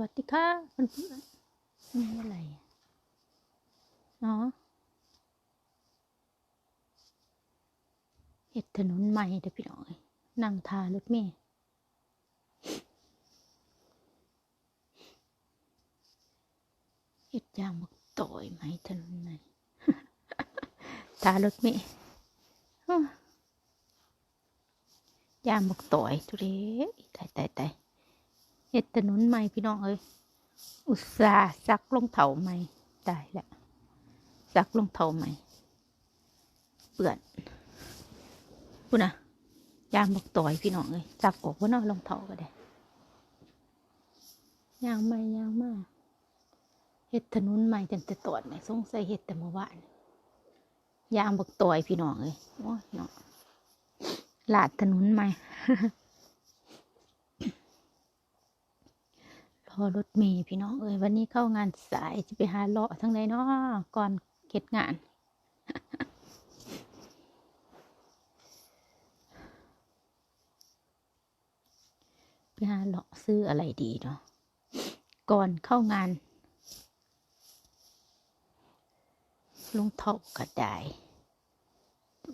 วัสดีค่ะเพื่อนนี่อะไรอ๋อเห็ดถนนใหม่เด้อพี่น้องเอ้ยนั่งทารถเมล์เห็ดยางบักต่อยไหมถนนใหม่ทารถเมล์ยางบักต่อยทุเรศตายตายตาย เฮ็ดถนนใหม่พี่น้องเอ้ยอุตส่าห์ซักรองเท้าใหม่ได้แล้วซักรองเท้าใหม่เปื่อนพูดนะยามบอกต่อยพี่น้องเอ้ยซักออกว่านาะรองเท้าก็ได้ยางใหม่ยางมากเฮ็ดถนนใหม่ตั้งแต่อนไหนสงสัยเฮ็ดแต่เมื่อวานยามบอกต่อยพี่น้องเอ้ยโอ้ยเนาะลาดถนนใหม่ อรถเมย์พี่น้องเอ้ยวันนี้เข้างานสายจะไปหาเลาะทั้งไหนเนาะก่อนเก็ดงาน ไปหาเลาะซื้ออะไรดีเนาะก่อนเข้างานลงเท่าก็ได้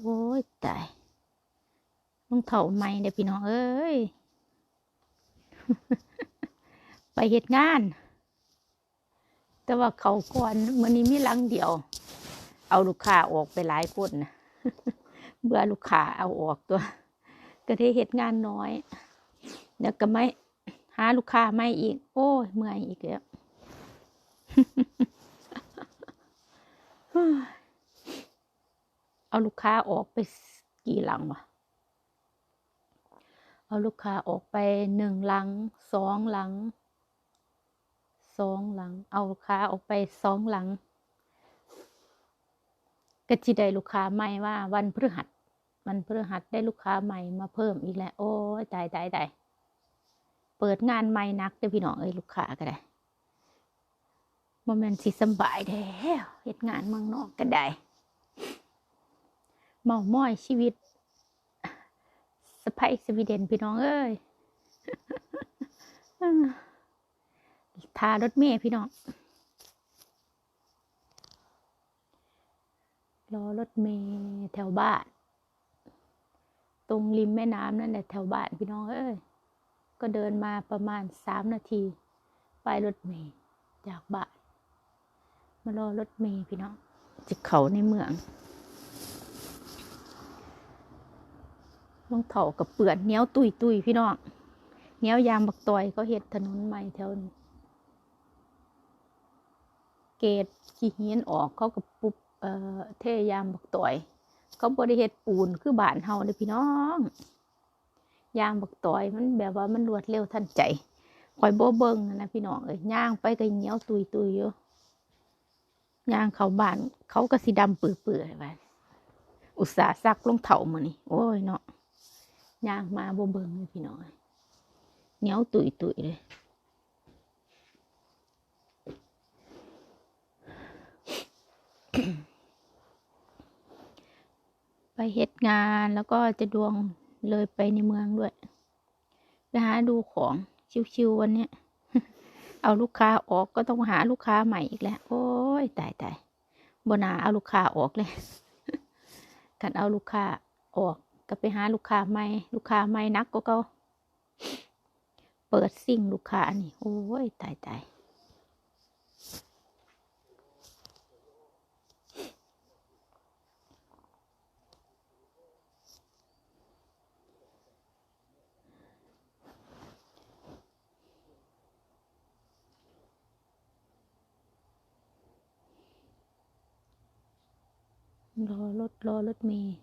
โอ้ยตายลงเท่าใหม่เด้พี่น้องเอ้ย เหตุงาน แต่ว่าเขาก่อนมันนี้มีลังเดียว เอาลูกค้าออกไปหลายคนนะเบื่อลูกค้าเอาออกตัว ก็ได้เหตุงานน้อยเดี๋ยวก็ไม่หาลูกค้าไม่อีก โอ้ยเมื่อยอีกแล้วเอาลูกค้าออกไปกี่หลังวะ เอาลูกค้าออกไปหนึ่งหลังสองหลัง สองหลัง เอาลูกค้าออกไปสองหลังก็จิได้ลูกค้าใหม่ว่า วันพฤหัสวันพฤหัสได้ลูกค้าใหม่มาเพิ่มอีกแล้ว โอ้ยตายตายตายเปิดงานใหม่นักเด้อพี่น้องเอ้ยลูกค้าก็ได้โมเมนต์สิสบายแท้เหตุงานเมืองนอกก็ได้เมาม้อยชีวิตสไปสวีเดนพี่น้องเอ้ย ทารถเมย์พี่น้องรอรถเมย์แถวบ้าน ตรงริมแม่น้ำนั่นแหละแถวบ้านพี่น้องเอ้ยก็เดินมาประมาณสามนาที ไปรถเมย์จากบ้าน มารอรถเมย์พี่น้องจะเขาในเมืองรองเท้ากับเปื่อนเนี้ยวตุยตุยพี่น้องเนี้ยวยางบักตอยเขาเห็ดถนนใหม่แถวนี้ เกตขี้เหียนออกเขากับปุบเอ่อเทยางบักต่อย เขาบริเฮ็ดปูนคือบ้านเฮาเลยพี่น้อง ยางบักต่อยมันแบบว่ามันรวดเร็วทันใจคอยโบเบิงนะพี่น้องเอ้ยย่างไปก็เหนียวตุยตุยอยู่ย่างเขาบ้าน เขาก็สีดำเปื่อยๆไปอุตส่าห์ซักรองเท้ามานี่โอ้ยเนาะย่างมาโบเบิงเลยพี่น้อยเหนียวตุยตุยเลย ไปเฮ็ดงานแล้วก็จะดวงเลยไปในเมืองด้วยไปหาดูของชิวๆวันเนี้ยเอาลูกค้าออกก็ต้องหาลูกค้าใหม่อีกแล้ว โอ้ยตายตายบนาเอาลูกค้าออกเลยกันเอาลูกค้าออกก็ไปหาลูกค้าใหม่ลูกค้าใหม่นักก็เขาเปิดซิ่งลูกค้านี่โอ้ยตายตาย รอรถรอรถเมย์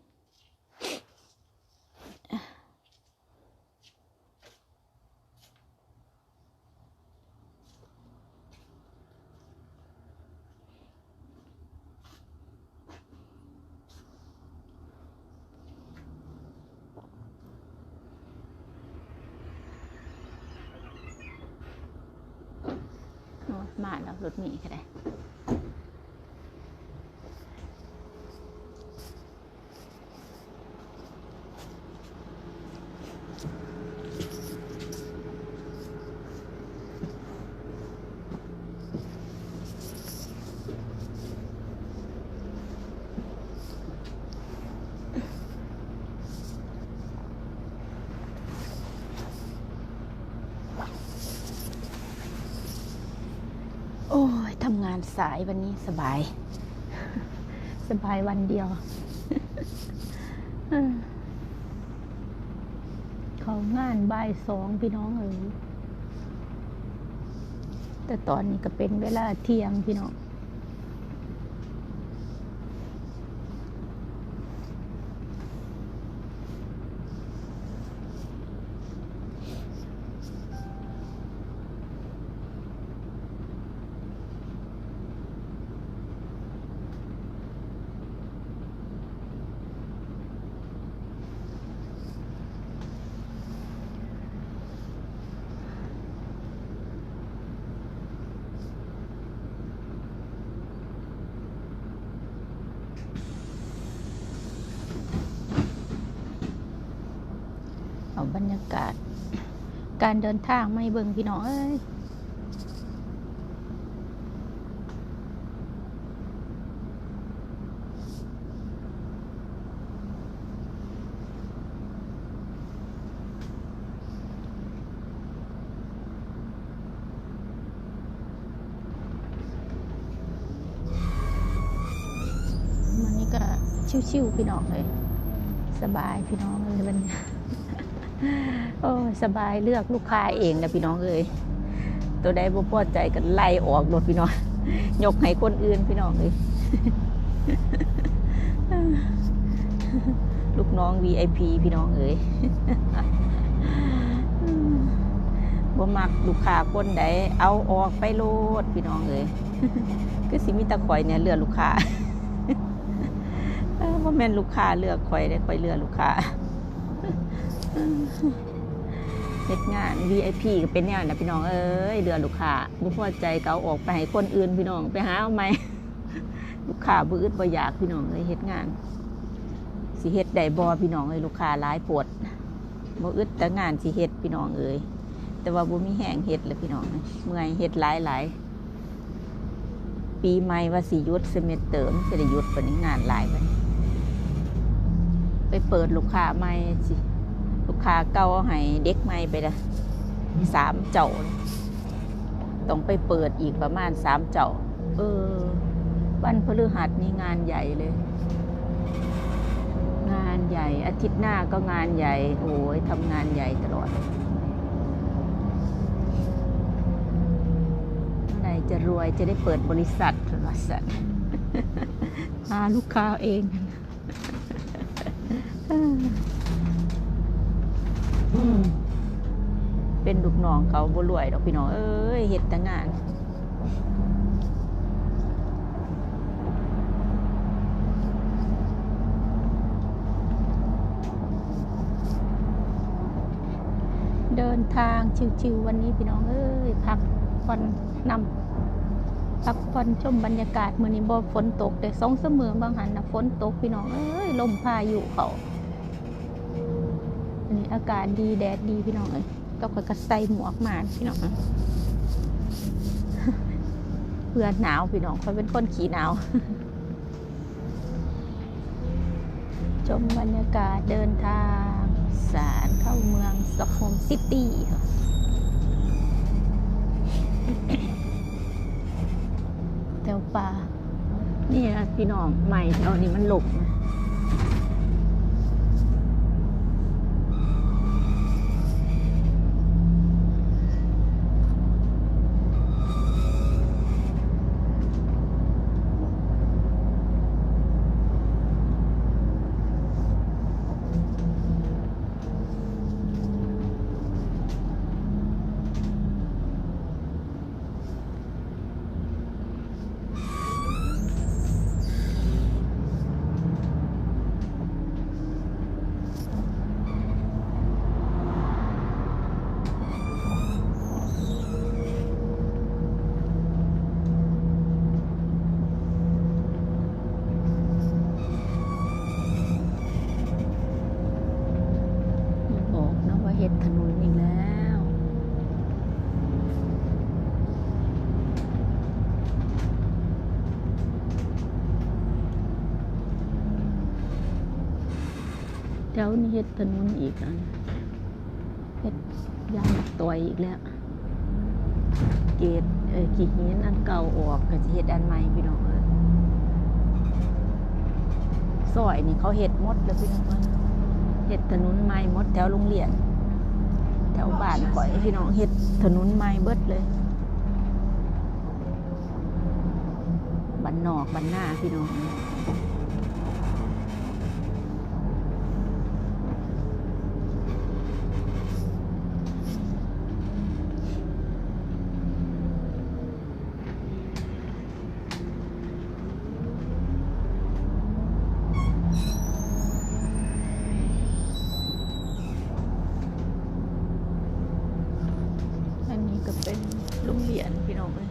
มาแล้วรถเมย์ก็ได้านสายวันนี้สบาย สบายวันเดียว เขางานบ่ายสองพี่น้องเอ๋ยแต่ตอนนี้ก็เป็นเวลาเที่ยงพี่น้อง บรรยากาศ การเดินทางไม่เบิ่งพี่น้องเอ้ยมันนี่ก็ชิวๆพี่น้องเลย สบายพี่น้องเลยวันนี้ โอ้สบายเลือกลูกค้าเองนะพี่น้องเอ้ยตัวใดบ่พอใจกันไล่ออกรถพี่น้องยกให้คนอื่นพี่น้องเลยลูกน้อง VIP พี่น้องเอ้ยบ่มักลูกค้าคนใดเอาออกไปโลดพี่น้องเอ้ยคือสิมีตะข่อยเนี่ยเลือกลูกค้าเออบ่แม่นลูกค้าเลือกข่อยได้ข่อยเลือกลูกค้า เฮ็ดงาน VIP ก็เป็นแนวนะพี่น้องเอ้ยเดือลูกค้าบ่พอใจก็เอาออกไปให้คนอื่นพี่น้องไปหาเอาใหมลูกค้าบ่อึดบ่อยากพี่น้องเอ้ยเฮ็ดงาน สิเฮ็ดได้บ่พี่น้องเอ้ยลูกค้าหลายปวดบ่อึดแต่งานสิเฮ็ดพี่น้องเอ้ยแต่ว่าบ่มีแห้งเฮ็ดเลยพี่น้องเมื่อยเฮ็ดหลายหลายปีใหม่ว่าสิยุดเซมิเตอร์มันสิได้หยุดปนนี้งานหลายบัดนี้ไปเปิดลูกค้าใหม่สิ ค้าเก่าเอาให้เด็กใหม่ไปละสามเจ้าต้องไปเปิดอีกประมาณสามเจ้า เออ วันพฤหัสนี่งานใหญ่เลย งานใหญ่ อาทิตย์หน้าก็งานใหญ่ โอ้ยทำงานใหญ่ตลอดเมื่อไหรจะรวยจะได้เปิดบริษัทบริษัทหาลูกค้าเอง เป็นลูกน้องเขาบ่รวยดอกพี่น้อง เอ้ยเฮ็ดแต่งานเดินทางชิวๆวันนี้พี่น้องเอ้ยพักผ่อนนำพักผ่อนชมบรรยากาศมื้อนี้บ่ฝนตกแต่สองเสมอบางหันนะฝนตกพี่น้องเอ้ยลมพายุเขา อันนี้อากาศดีแดดดีพี่น้องเอ้ยต้องก็ใส่หมวกมาพี่น้องเพื่อหนาวพี่น้องคอยเป็นคนขี้หนาวชมบรรยากาศเดินทางสารเข้าเมืองสกโฮมซิตี้ค่ะแถวป่านี่นะพี่น้องใหม่แถวนี้มันหลบนะ เห็ดถนนอีกแล้ว แถวนี้เห็ดถนนอีกอันเห็ดยางตัวอีกแล้ว เกตเออขี้หินอันเก่าออกก็สิเฮ็ดอันใหม่พี่น้องเอ้ยซอยนี่เขาเฮ็ดมดแล้วพี่น้องเอ้ยเฮ็ดถนนใหม่มดแถวโรงเรียน ถวบ้านข่อยพี่น้องเฮ็ดถนนไม้เบิดเลยบ้านนอกบ้านหน้าพี่น้อง อันนี้ก็เป็นโรงเรียนพี่น้องเลย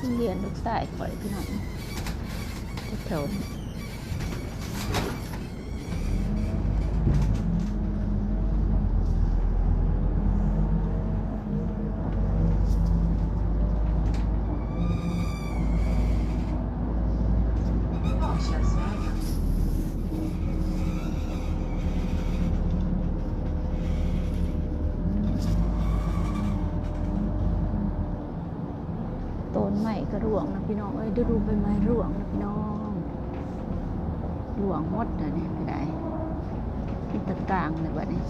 โรงเรี ยนลูกชายข่อยพี่น้องแถ ของหมดเนี่ยวนี้ได้ที่ตะกลางเลยบัดนี้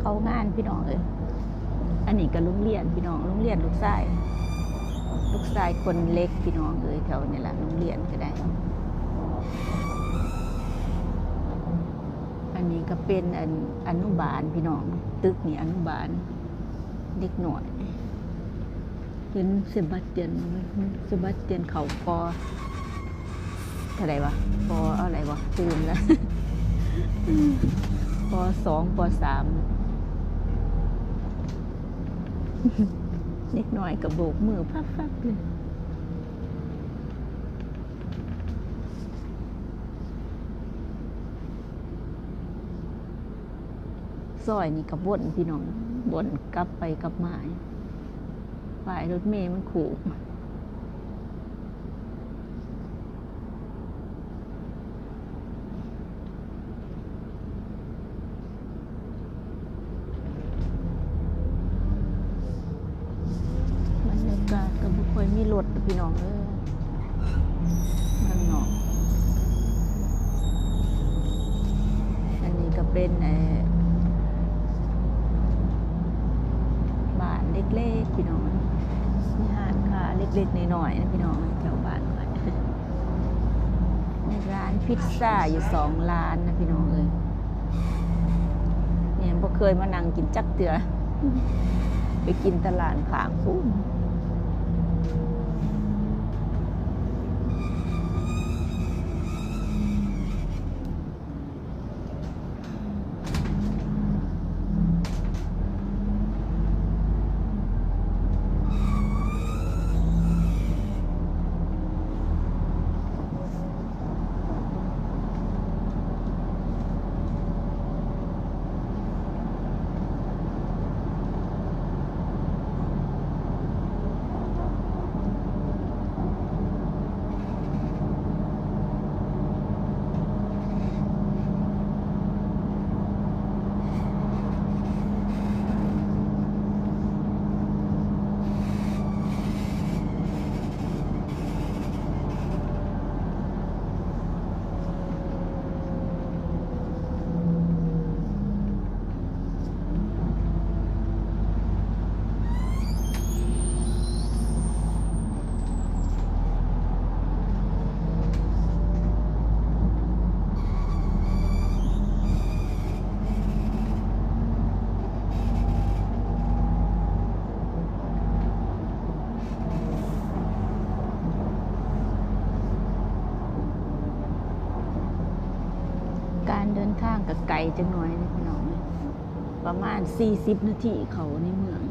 เขางานพี่น้องเอ้ยอันนี้ก็โรงเรียนพี่น้องโรงเรียนลูกชายลูกชายคนเล็กพี่น้องเอ้ยแถวนี้แหละโรงเรียนก็ได้ อันนี้ก็เป็นอันอนุบาลพี่น้อง ตึกนี่อนุบาลเด็กหน่อยเห็นเซบาสเตียนเซบาสเตียนเขาปอเท่าไรวะปออะไรวะตื่นแล้วปสองปสาม เด็กหน่อยกับโบกมือพับๆเลยซอยนี่กับวนพี่น้องวนกลับไปกลับมาฝ่ายรถเมย์มันขู่บรรยากาศก็บ่ค่อยมีรถพี่น้องเอ้ยมันเนาะอันนี้ก็ เป็นบ้านเล็กๆพี่น้องมีห้านค้าเล็กๆน้อยๆนะพี่น้องแถวบ้านก่อนในร้านพิซซ่าอยู่สองร้านนะพี่น้องเอ้ยเนี่ยบ่เคยมานั่งกินจักเตือไปกินตลาดขางฟูน การเดินทางกับไกลจังหน่อยนะพี่น้องนะประมาณ 40 นาทีเขาในเมือง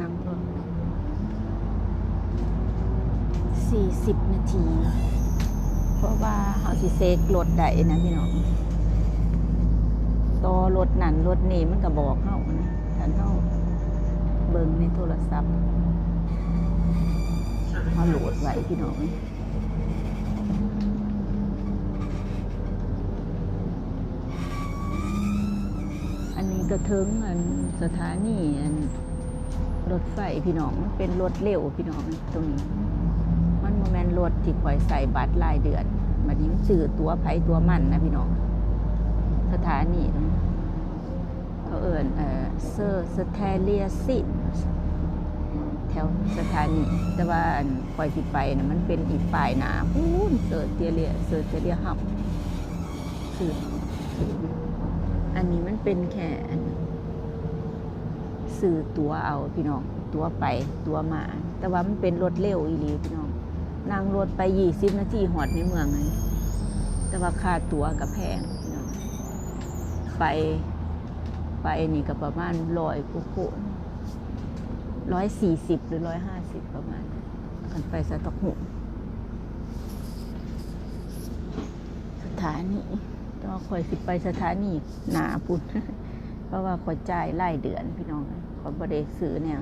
นั่งรถ40 นาที เพราะว่าเขาสิเซกรถได้นะพี่น้องต่อรถนั่นรถนี่มันก็บอกเฮานะท่านเฮาเบิ่งในโทรศัพท์เฮาโหลดไว้พี่น้อง อันนี้ก็ถึงอันสถานีอันรถไฟพี่น้องมันเป็นรถเร็วพี่น้องตรงนี้ มันโมแมนรถที่คอยใส่บัตรรายเดือนบัดนี้มันซื้อตัวไผตัวมันนะพี่น้องสถานีตรงเขาเอิญเออเซอร์สเตเลียซิแถวสถานีแต่ว่าคอยที่ไปนะมันเป็นอีกฝ่ายหนาพูนเซอร์เตเลียเซอร์เตเลียฮับคือคืออั นนี้มันเป็นแค่อันซื้อตัวเอาพี่น้องตัวไปตัวมา แต่ว่ามันเป็นรถเร็วอีหลีพี่น้องนั่งรถไปยี่สิบนาทีหอดในเมืองเลยแต่ว่าค่าตั๋วกับแพงพี่น้องไปไปนี่ก็ประมาณร้อยกุโคนร้อยสี่สิบหรือร้อยห้าสิบประมาณกันไปสต็อกโฮล์มสถานี ก็คอยสิไปสถานีหนาพุ่นเพราะว่าคอยจ่ายไล่เดือนพี่น้องคอยบริซื้อเนี่ย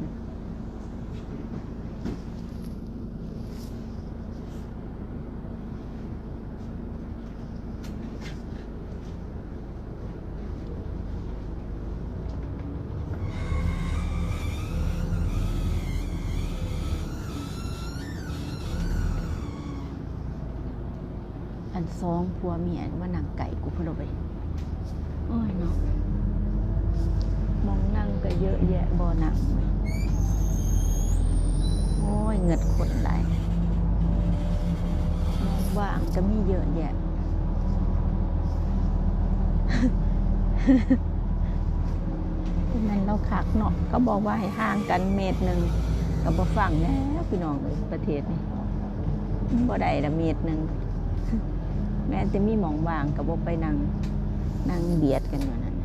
อันซองพัวเมียว่านังไก่กูพะโลไปโอ้ยเนาะมองนั่งก็เยอะแยะบ่อนังโอ้ยเงิดคนหลมองว่างก็มีเยอะแยะนั่นเราขักเนาะก็บอกว่าให้ห่างกันเมตรหนึ่งก็บ่ฟังแล้วพี่น้องเลยประเทศนี้บ่ได้ละเมตรหนึ่ง แม่จะมีหมองว่างกับบ่ไปนั่งนั่งเบียดกันอยู่นั้น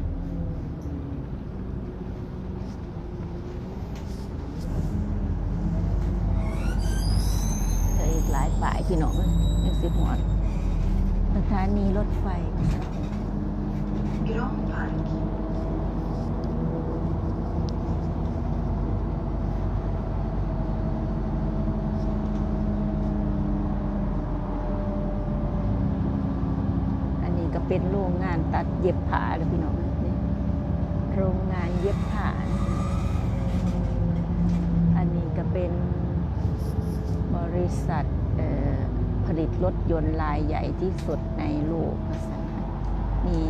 เหลืออีกหลายป่ายพี่น้องยังสิบหอดสถานีรถไฟ Grand Park. อันนี้ก็เป็นโร งงานตัดเย็บผ้าแล้วพี่น้องนี่โรงงานเย็บผ้า อันนี้ก็เป็นบริษัทผลิตรถยนต์รายใหญ่ที่สุดในโลกว่าซั่นค่ะนี่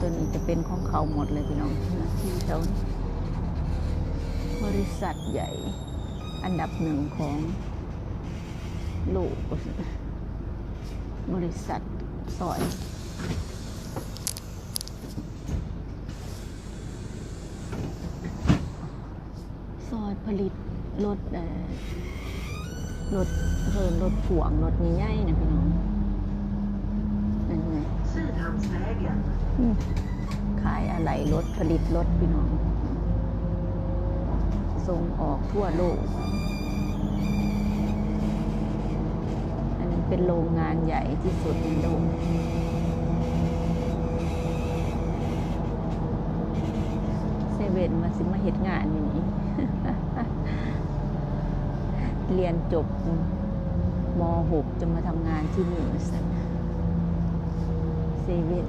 ตัวนี้จะเป็นของเขาหมดเลยพี่น้องที่เขาบริษัทใหญ่อันดับหนึ่งของโลกบริษัท ซอยซอยผลิตรถเอ่อรถเพิ่นรถพ่วงรถใหญ่นะพี่น้องนั่นไงขายอะไรรถผลิตรถพี่น้องส่งออกทั่วโลก อันนี้ เป็นโรงงานใหญ่ที่สุดในโลกเซเว่นมาสิมาเฮ็ดงานอยู่นี่เรียนจบม .6 จะมาทำงานที่นี่สันเซเว่น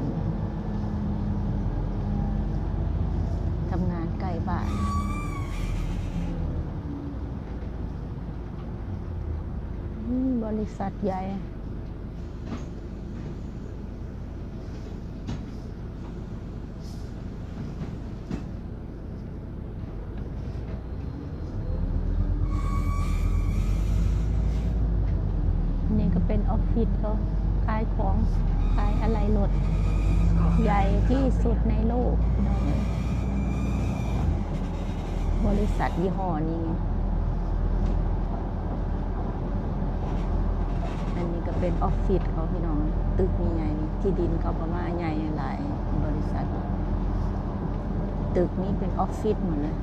ทำงานใกล้บ้านอืม บริษัทใหญ่ นี่ก็เป็นออฟฟิศเขาขายของขายอะไรรถใหญ่ที่สุดในโลก บริษัทยี่ห้อนี้ อันนี้ก็ เป็นออฟฟิศเขาพี่น้อง ตึกมีใหญ่ที่ดินเขาประมาณใหญ่หลายบริษัท ตึกนี้เป็นออฟฟิศหมดเลย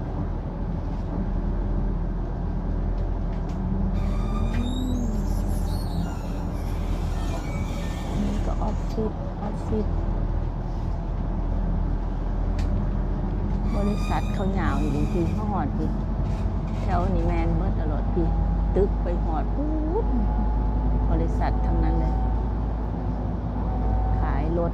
นี่ก็ออฟฟิศออฟฟิศบริษัทเขาหยาวอยู่ดีพี่เขาหอดพี่แถวนี้แมนเมื่อตลอดพี่ ตึกไปหอดปุ๊บ บริษัททั้งนั้นเลย ขายรถ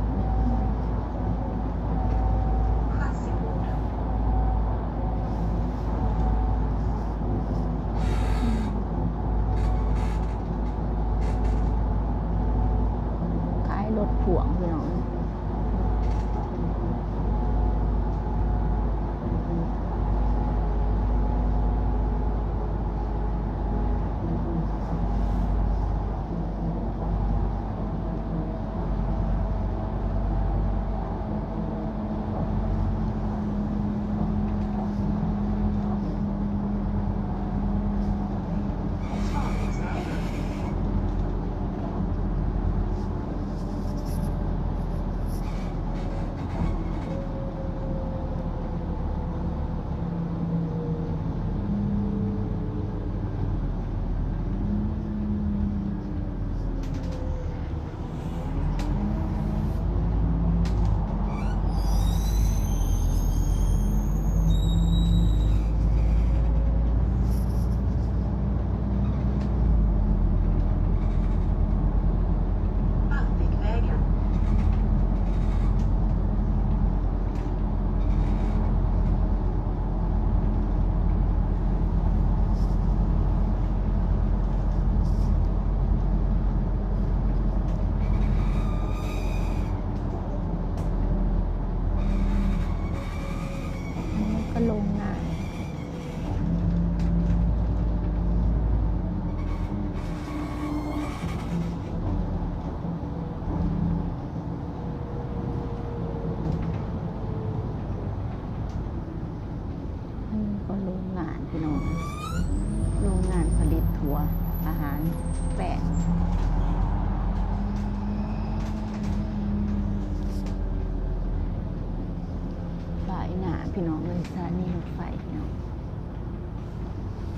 พี่น้องเลยสถานีรถไฟพี่น้อง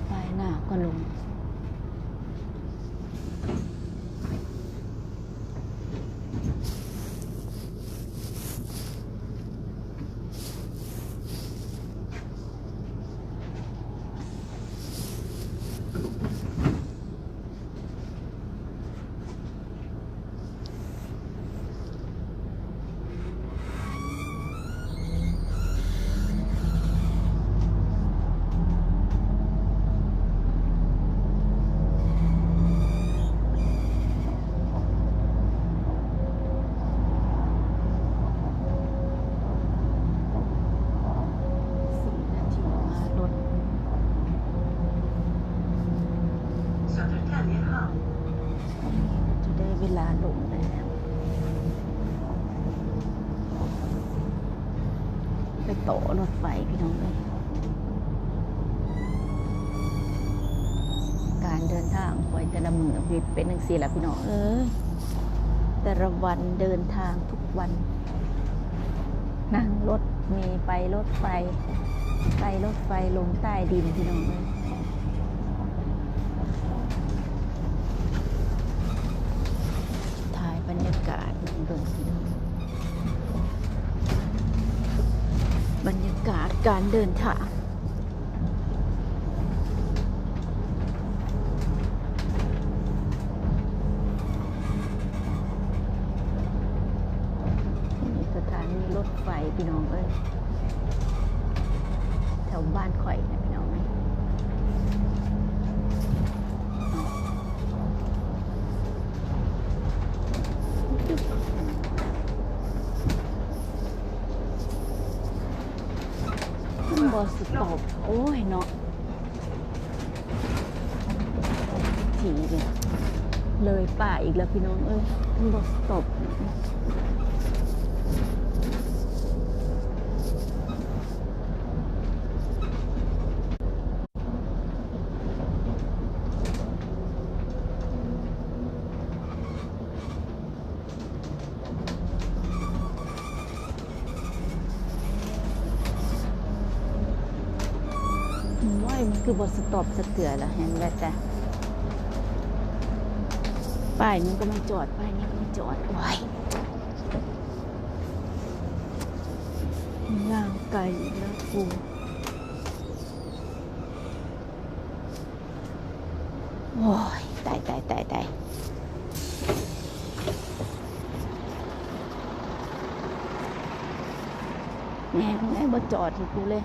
ฝ่ายหน้าก็ลง สี่นาทีมารถ Södertälje hamn. จะได้เวลาลงแล้วไปต่อรถไฟพี่น้องเลยการเดินทางคอยแต่ละมือพี่เป็นหนึ่งสี่ละพี่น้องเอ้ยแต่ละวันเดินทางทุกวัน นั่งรถมีไปรถไฟ ไปรถไฟลงใต้ดินพี่น้องเอ้ย ดินทางนี่สถานีรถไฟพี่น้องเอ้ยแถวบ้านข่อยนะ แล้วพี่น้องเอ้ยมันบอกตบคือบทสต็อปสะเตือแล้วเห็นไหมแต่ ป้ายนี้ก็ไม่จอด ป้ายนี้ก็ไม่จอดโอ้ยย่างไก่อีกแล้วกูโอ้ยตายตายตายตายแม่งไอ้บ่จอดให้กูเลย